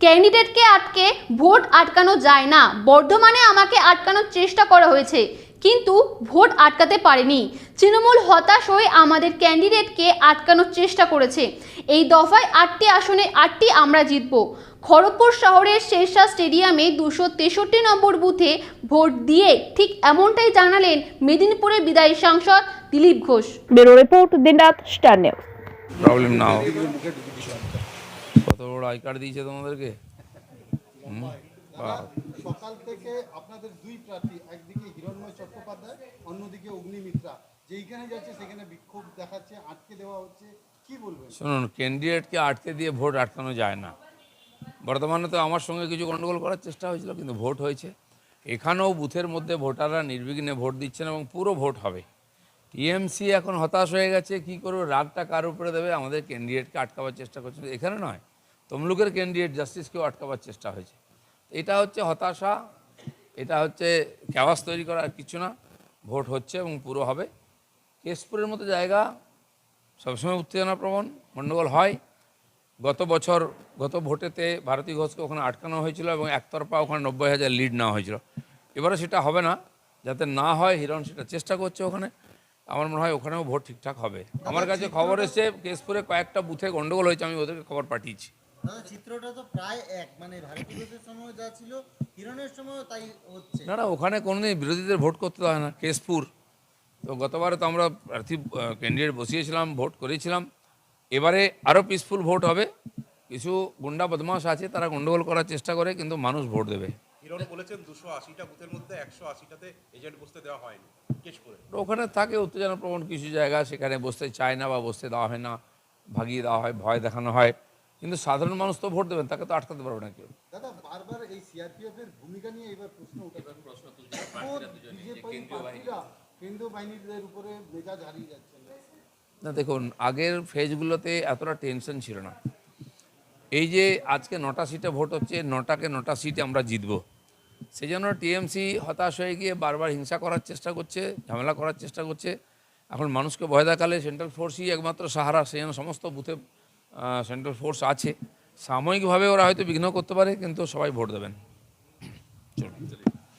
ক্যান্ডিডেটকে আটকে ভোট আটকানো যায় না। বর্ধমানে আমাকে আটকানোর চেষ্টা করা হয়েছে কিন্তু ভোট আটকাতে পারেনি। তৃণমূল হতাশ হয়ে আমাদের ক্যান্ডিডেটকে আটকানোর চেষ্টা করেছে। এই দফায় আটটি আসনে আটটি আমরা জিতব। খড়গপুর শহরের শেরশাহ স্টেডিয়ামে দুশো তেষট্টি নম্বর বুথে ভোট দিয়ে ঠিক এমনটাই জানালেন মেদিনীপুরের বিদায়ী সাংসদ Dilip Ghosh. Bureau report Dinraat star news. Problem না হোক কত বড় আই কার্ড দিয়েছে তোমাদেরকে? সকাল থেকে আপনাদের দুই প্রার্থী একদিকে হিরণময় চট্টোপাধ্যায় অন্যদিকে অগ্নিমিত্রা। যেইখানে যাচ্ছে সেখানে বিক্ষোভ দেখাচ্ছে আটকে দেওয়া হচ্ছে। কি বলবেন? শুনুন ক্যান্ডিডেটকে আটকে দিয়ে ভোট আটকানো যায় না। বর্তমানে তো আমার সঙ্গে কিছু গণ্ডগোল করার চেষ্টা হয়েছিল কিন্তু ভোট হয়েছে। এখানেও বুথের মধ্যে ভোটাররা নির্বিঘ্নে ভোট দিচ্ছেন এবং পুরো ভোট হবে। টিএমসি এখন হতাশ হয়ে গেছে, কি করবে? রাগটা কার উপরে দেবে? আমাদের ক্যান্ডিডেটকে আটকাবার চেষ্টা করছে। এখানে নয়, তমলুকের ক্যান্ডিডেট জাস্টিসকেও আটকাবার চেষ্টা হয়েছে। এটা হচ্ছে হতাশা, এটা হচ্ছে ক্যাওয়াস তৈরি করা আর কিছু না। ভোট হচ্ছে এবং পুরো হবে। কেশপুরের মতো জায়গা সবসময় উত্তেজনাপ্রবণ গণ্ডগোল হয়। গত বছর, গত ভোটেতে ভারতী ঘোষকে ওখানে আটকানো হয়েছিল এবং একতরফা ওখানে নব্বই হাজার লিড নেওয়া হয়েছিল। এবারে সেটা হবে না, যাতে না হয় হিরণ সেটা চেষ্টা করছে ওখানে। আমার মনে হয় ওখানেও ভোট ঠিকঠাক হবে। আমার কাছে খবর এসছে কেশপুরে কয়েকটা বুথে গন্ডগোল হয়েছে আমি ওদেরকে খবর পাঠিয়েছি। চিত্রটা তো প্রায় এক মানে সময় যা ছিল হিরণের সময় তাই হচ্ছে। না না ওখানে কোনোদিন বিরোধীদের ভোট করতে হয় না কেশপুর। তো গতবারে তো আমরা প্রার্থী ক্যান্ডিডেট বসিয়েছিলাম ভোট করেছিলাম। এবারে আরও পিসফুল ভোট হবে। কিছু গুন্ডা বদমাশ আছে তারা গন্ডগোল করার চেষ্টা করে কিন্তু মানুষ ভোট দেবে। হিরণ বলেছেন দুশো আশিটা বুথের মধ্যে একশো আশিটাতে এজেন্ট বসতে দেওয়া হয়নি। ওখানে থাকে উত্তেজনাপ্রবণ কিছু জায়গা সেখানে বসতে চায় না বা বসতে দেওয়া হয় না ভাগিয়ে দেওয়া হয় ভয় দেখানো হয়। কিন্তু সাধারণ মানুষ তো ভোট দেবেন তাকে তো আটকাতে পারবে না কেউ। দাদা বারবার এই সিআরপিএফ এর ভূমিকা নিয়ে এবার প্রশ্ন উঠে প্রশ্ন কেন্দ্রীয় বাহিনীদের উপরে মেজাজ হারিয়ে যাচ্ছেন না দেখুন আগের ফেজগুলোতে এতটা টেনশন ছিল না। এই যে আজকে নটা সিটে ভোট হচ্ছে নটাকে নটা সিটে আমরা জিতব। সেই জন্য টিএমসি হতাশ হয়ে গিয়ে বারবার হিংসা করার চেষ্টা করছে, ঝামেলা করার চেষ্টা করছে। এখন মানুষকে ভয় দেখালে সেন্ট্রাল ফোর্সই একমাত্র সাহারা, সেই জন্য সমস্ত বুথে সেন্ট্রাল ফোর্স আছে। সাময়িকভাবে ওরা হয়তো বিঘ্ন করতে পারে, কিন্তু সবাই ভোট দেবেন।